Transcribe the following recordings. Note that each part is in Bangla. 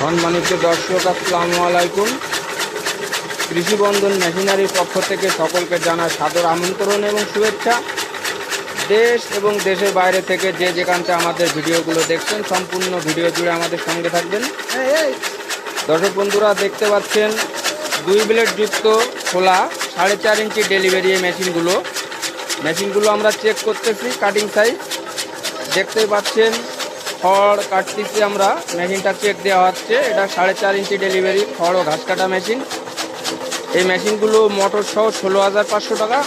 সম্মানিত দর্শক, আসসালামু আলাইকুম। কৃষি বন্ধন মেশিনারির পক্ষ থেকে সকলকে জানা সাদর আমন্ত্রণ এবং শুভেচ্ছা। দেশ এবং দেশের বাইরে থেকে যে যেখানটা আমাদের ভিডিওগুলো দেখছেন, সম্পূর্ণ ভিডিও জুড়ে আমাদের সঙ্গে থাকবেন। দর্শক বন্ধুরা, দেখতে পাচ্ছেন, দুই যুক্ত খোলা সাড়ে চার ইঞ্চি ডেলিভারি মেশিনগুলো। মেশিনগুলো আমরা চেক করতেছি কাটিং সাইজ দেখতেই পাচ্ছেন খড় কাটতেছি আমরা। মেশিনটা চেক দেওয়া হচ্ছে। এটা সাড়ে চার ইঞ্চি ডেলিভারি খড় ও ঘাস কাটা মেশিন এই মেশিনগুলো মোটর সহ ষোলো হাজার পাঁচশো টাকা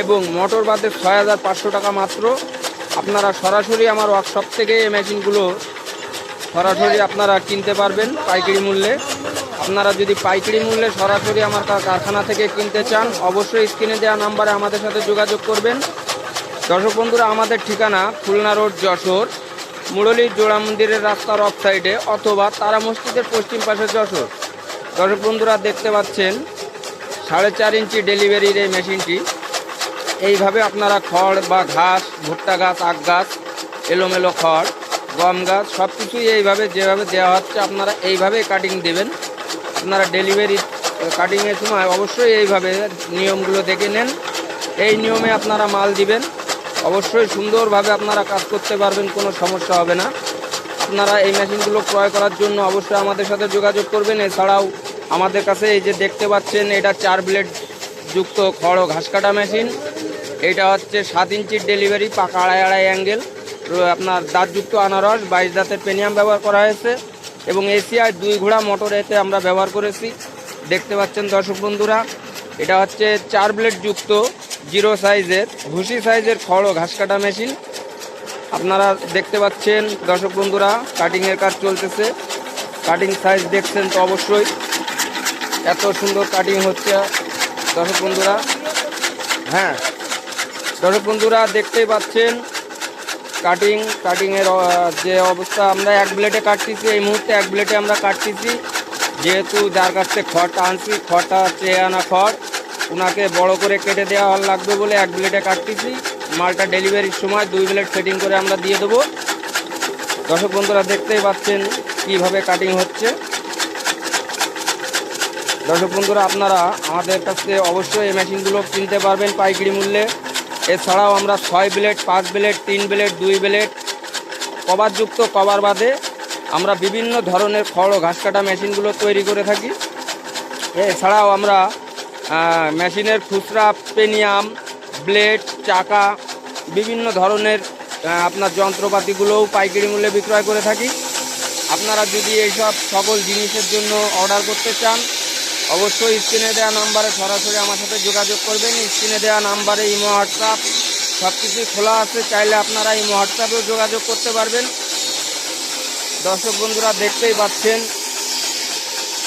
এবং মোটর বাদে ছয় হাজার পাঁচশো টাকা মাত্র। আপনারা সরাসরি আমার ওয়ার্কশপ থেকে এই মেশিনগুলো সরাসরি আপনারা কিনতে পারবেন পাইকারি মূল্যে। আপনারা যদি পাইকারি মূল্যে সরাসরি আমার কারখানা থেকে কিনতে চান, অবশ্যই স্ক্রিনে দেওয়া নাম্বারে আমাদের সাথে যোগাযোগ করবেন। দর্শক বন্ধুরা, আমাদের ঠিকানা খুলনা রোড, যশোর। মুরলী জোড়া মন্দিরের রাস্তার অফ সাইডে অথবা তারা মসজিদের পশ্চিম পাশে যশোর। দর্শক বন্ধুরা, দেখতে পাচ্ছেন, সাড়ে চার ইঞ্চি ডেলিভারির এই মেশিনটি। এইভাবে আপনারা খড় বা ঘাস, ভুট্টা গাছ, আখ গাছ, এলোমেলো খড়, গম গাছ সব কিছুই এইভাবে যেভাবে দেওয়া হচ্ছে, আপনারা এইভাবেই কাটিং দেবেন। আপনারা ডেলিভারি কাটিংয়ের সময় অবশ্যই এইভাবে নিয়মগুলো দেখে নেন। এই নিয়মে আপনারা মাল দিবেন। অবশ্যই সুন্দরভাবে আপনারা কাজ করতে পারবেন, কোনো সমস্যা হবে না। আপনারা এই মেশিনগুলো ক্রয় করার জন্য অবশ্যই আমাদের সাথে যোগাযোগ করবেন। এছাড়াও আমাদের কাছে এই যে দেখতে পাচ্ছেন, এটা চার ব্লেড যুক্ত খড় ঘাস কাটা মেশিন। এটা হচ্ছে সাত ইঞ্চির ডেলিভারি, পাকা আড়াই আড়াই অ্যাঙ্গেল। আপনার দাঁতযুক্ত আনারস, বাইশ দাঁতের পেনিয়াম ব্যবহার করা হয়েছে। এবং এসিআই দুই ঘোড়া মোটর এতে আমরা ব্যবহার করেছি। দেখতে পাচ্ছেন দর্শক বন্ধুরা, এটা হচ্ছে চার ব্লেড যুক্ত জিরো সাইজের ভুসি সাইজের খড় ও ঘাস কাটা মেশিন। আপনারা দেখতে পাচ্ছেন, দর্শক বন্ধুরা কাটিংয়ের কাজ চলতেছে। কাটিং সাইজ দেখছেন তো অবশ্যই। এত সুন্দর কাটিং হচ্ছে, দর্শক বন্ধুরা। হ্যাঁ দর্শক বন্ধুরা দেখতেই পাচ্ছেন কাটিং কাটিংয়ের যে অবস্থা আমরা এক ব্লেডে কাটতেছি, এই মুহূর্তে এক ব্লেডে আমরা কাটতেছি। যেহেতু যার কাছ খড়টা আনছি, খড়টা চেয়ে আনা খড়। ওনাকে বড় করে কেটে দেওয়া লাগবে বলে এক ব্লেডে কাটতেছি। মালটা ডেলিভারির সময়, দুই ব্লেড সেটিং করে আমরা দিয়ে দেবো। দর্শক বন্ধুরা, দেখতেই পাচ্ছেন কীভাবে কাটিং হচ্ছে। দর্শক বন্ধুরা, আপনারা আমাদের কাছে অবশ্যই এই মেশিনগুলো কিনতে পারবেন পাইকারি মূল্যে। এছাড়াও আমরা ছয় ব্লেড পাঁচ ব্লেড তিন ব্লেড দুই ব্লেড কভারযুক্ত কভার বাদে আমরা বিভিন্ন ধরনের খড় ঘাস কাটা মেশিনগুলো তৈরি করে থাকি। এছাড়াও আমরা মেশিনের খুচরা পেনিয়াম, ব্লেড, চাকা, বিভিন্ন ধরনের আপনার যন্ত্রপাতিগুলোও পাইকারি মূল্যে বিক্রয় করে থাকি। আপনারা যদি এইসব সকল জিনিসের জন্য অর্ডার করতে চান, অবশ্যই স্ক্রিনে দেওয়া নাম্বারে সরাসরি আমার সাথে যোগাযোগ করবেন। স্ক্রিনে দেওয়া নাম্বারে ইমো, হোয়াটসঅ্যাপ সব কিছুই খোলা আছে, চাইলে আপনারা ইমো, হোয়াটসঅ্যাপেও যোগাযোগ করতে পারবেন। দর্শক বন্ধুরা, দেখতেই পাচ্ছেন,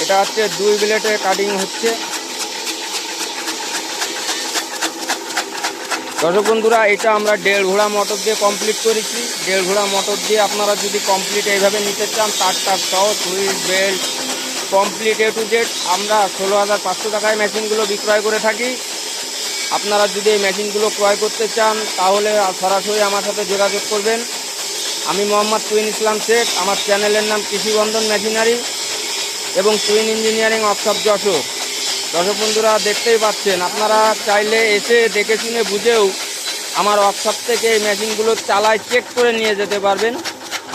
এটা হচ্ছে দুই ব্লেটে কাটিং হচ্ছে। দর্শক বন্ধুরা, এটা আমরা দেড় ঘোড়া মোটর দিয়ে কমপ্লিট করেছি। দেড় ঘোড়া মোটর দিয়ে আপনারা যদি কমপ্লিট এইভাবে নিতে চান, তার তার সহ switch belt complete A to Z আমরা ষোলো হাজার পাঁচশো টাকায় মেশিনগুলো বিক্রয় করে থাকি। আপনারা যদি এই মেশিনগুলো ক্রয় করতে চান, তাহলে সরাসরি আমার সাথে যোগাযোগ করবেন। আমি মোহাম্মদ তুইন ইসলাম শেখ, আমার চ্যানেলের নাম কৃষিবন্ধন মেশিনারি এবং টুইন ইঞ্জিনিয়ারিং অফসব যশোর। দর্শক বন্ধুরা, দেখতেই পাচ্ছেন, আপনারা চাইলে এসে দেখে শুনে বুঝেও আমার ওয়ার্কশপ থেকে এই মেশিনগুলো চালায় চেক করে নিয়ে যেতে পারবেন।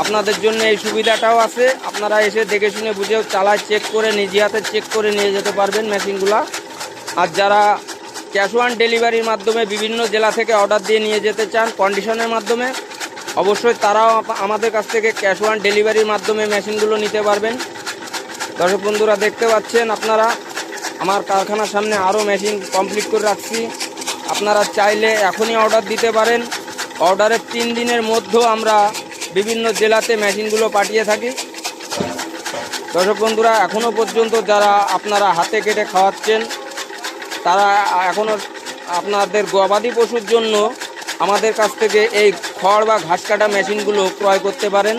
আপনাদের জন্য এই সুবিধাটাও আছে, আপনারা এসে দেখে শুনে বুঝেও চালায় চেক করে, নিজে হাতে চেক করে নিয়ে যেতে পারবেন মেশিনগুলো আর যারা ক্যাশ অন ডেলিভারির মাধ্যমে বিভিন্ন জেলা থেকে অর্ডার দিয়ে নিয়ে যেতে চান কন্ডিশনের মাধ্যমে, অবশ্যই তারাও আমাদের কাছ থেকে ক্যাশ অন ডেলিভারির মাধ্যমে মেশিনগুলো নিতে পারবেন। দর্শক বন্ধুরা, দেখতে পাচ্ছেন আপনারা আমার কারখানার সামনে আরও মেশিন কমপ্লিট করে রাখছি। আপনারা চাইলে এখনই অর্ডার দিতে পারেন। অর্ডারের তিন দিনের মধ্যেও আমরা বিভিন্ন জেলাতে মেশিনগুলো পাঠিয়ে থাকি। দর্শক বন্ধুরা এখনও পর্যন্ত যারা আপনারা হাতে কেটে খাওয়াচ্ছেন, তারা এখনও আপনাদের গবাদি পশুর জন্য আমাদের কাছ থেকে এই খড় বা ঘাস কাটা মেশিনগুলো ক্রয় করতে পারেন।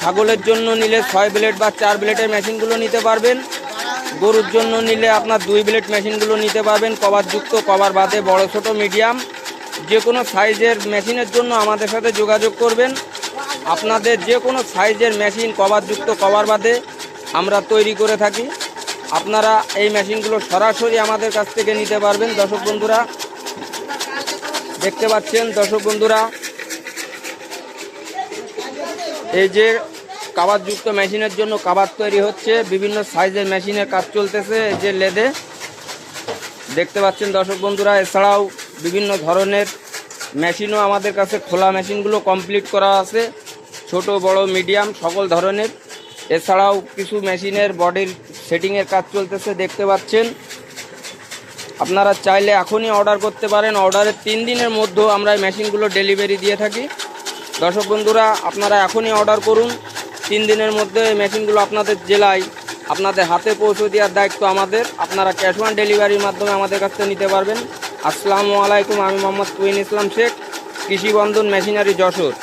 ছাগলের জন্য নিলে ছয় ব্লেড বা চার ব্লেডের মেশিনগুলো নিতে পারবেন। গরুর জন্য নিলে আপনার দুই ব্লেড মেশিনগুলো নিতে পারবেন কভারযুক্ত কভার বাদে বড়, ছোট, মিডিয়াম। যে কোনো সাইজের মেশিনের জন্য আমাদের সাথে যোগাযোগ করবেন। আপনাদের যে কোনো সাইজের মেশিন কভারযুক্ত কভার বাদে আমরা তৈরি করে থাকি। আপনারা এই মেশিনগুলো সরাসরি আমাদের কাছ থেকে নিতে পারবেন, দর্শক বন্ধুরা। দেখতে পাচ্ছেন, দর্শক বন্ধুরা, এই যে কাবারযুক্ত মেশিনের জন্য কাবার তৈরি হচ্ছে। বিভিন্ন সাইজের মেশিনের কাজ চলতেছে যে লেদে। দেখতে পাচ্ছেন দর্শক বন্ধুরা, এছাড়াও বিভিন্ন ধরনের মেশিনও আমাদের কাছে খোলা মেশিনগুলো কমপ্লিট করা আছে। ছোট, বড়, মিডিয়াম, সকল ধরনের। এছাড়াও কিছু মেশিনের বডির সেটিংয়ের কাজ চলতেছে, দেখতে পাচ্ছেন। আপনারা চাইলে এখনই অর্ডার করতে পারেন। অর্ডারের তিন দিনের মধ্যেও আমরা এই মেশিনগুলো ডেলিভারি দিয়ে থাকি। দর্শক বন্ধুরা, আপনারা এখনই অর্ডার করুন। তিন দিনের মধ্যে এই মেশিনগুলো আপনাদের জেলায় আপনাদের হাতে পৌঁছে দেওয়ার দায়িত্ব আমাদের। আপনারা ক্যাশ অন ডেলিভারির মাধ্যমে আমাদের কাছ থেকে নিতে পারবেন। আসসালামু আলাইকুম, আমি মোহাম্মদ তুইন ইসলাম শেখ, কৃষি বন্ধন মেশিনারি যশোর।